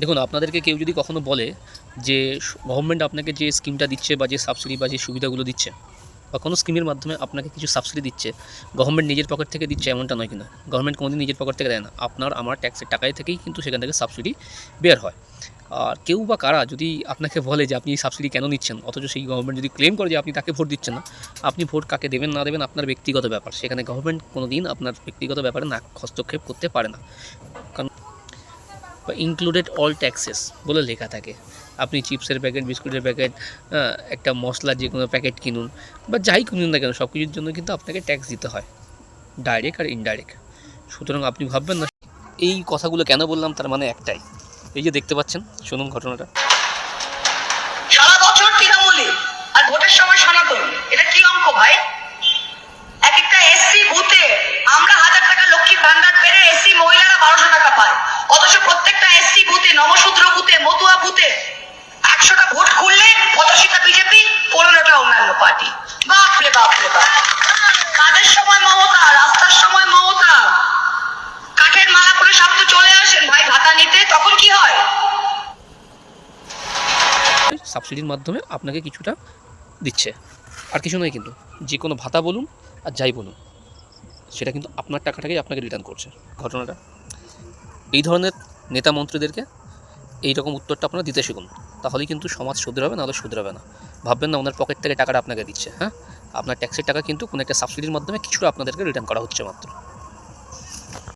দেখুন, আপনাদেরকে কেউ যদি কখনো বলে যে গভর্নমেন্ট আপনাকে যে স্কিমটা দিচ্ছে বা যে সাবসিডি বা যে সুবিধাগুলো দিচ্ছে, বা কোনো স্কিমের মাধ্যমে আপনাকে কিছু সাবসিডি দিচ্ছে গভর্নমেন্ট নিজের পকেট থেকে দিচ্ছে এমনটা নয় কিন্তু। গভর্নমেন্ট কোনোদিন নিজের পকেট থেকে দেয় না। আপনার, আমার ট্যাক্সের টাকায় থেকেই কিন্তু সেখান থেকে সাবসিডি বের হয়। আর কেউ বা কারা যদি আপনাকে বলে যে আপনি সাবসিডি কেন নিচ্ছেন, অথচ সেই গভর্নমেন্ট যদি ক্লেম করে যে আপনি তাকে ভোট দিচ্ছেন না, আপনি ভোট কাকে দেবেন না দেবেন আপনার ব্যক্তিগত ব্যাপার। সেখানে গভর্নমেন্ট কোনো দিন আপনার ব্যক্তিগত ব্যাপারে না হস্তক্ষেপ করতে পারে না। কারণ বা ইনক্লুডেড অল ট্যাক্সেস বলে লেখা থাকে। আপনি চিপসের প্যাকেট বিস্কুটের প্যাকেট একটা মশলা যে কোনো প্যাকেট কিনুন বা যাই কিনুন না কেন সব কিছুর জন্য কিন্তু আপনাকে ট্যাক্স দিতে হয় ডাইরেক্ট আর ইনডাইরেক্ট সুতরাং আপনি ভাববেন না, এই কথাগুলো কেন বললাম তার মানে একটাই। এই যে দেখতে পাচ্ছেন, শুনুন ঘটনাটা। সারা বছর আর ভোটের সময় সনাতন এটা কি অঙ্ক ভাই এক একটা এসসি বুথে আমরা হাজার টাকা লক্ষ্মীর ভান্ডার পেরে এসসি মহিলারা বারোশো টাকা পায় অথচ প্রত্যেকটা এসসি বুথে নবশূদ্র একশোটা ভোট খুললে পঁচাশিটা বিজেপি, পনেরোটা অন্যান্য পার্টি। বাপ কাজের সময় মমতা? রাস্তার সময় মমতা। কাঠের সব তো চলে আসেন ভাই ভাতা নিতে, তখন কি হয়? সাবসিডির মাধ্যমে আপনাকে কিছুটা দিচ্ছে। আর কিছু নয় কিন্তু, যে কোনো ভাতা বলুন আর যাই বলুন, সেটা কিন্তু আপনার টাকাটাকেই আপনাকে রিটার্ন করছে। ঘটনাটা, এই ধরনের নেতা মন্ত্রীদেরকে এই রকম উত্তরটা আপনারা দিতে শিখুন। তাহলেই কিন্তু সমাজ শুধরাবে, নাহলে শুধরাবে না। ভাববেন না, ওনার পকেট থেকে টাকাটা আপনাকে দিচ্ছে হ্যাঁ? আপনার ট্যাক্সের টাকা কিন্তু কোনো একটা সাবসিডির মাধ্যমে কিছুটা আপনাদেরকে রিটার্ন করা হচ্ছে মাত্র।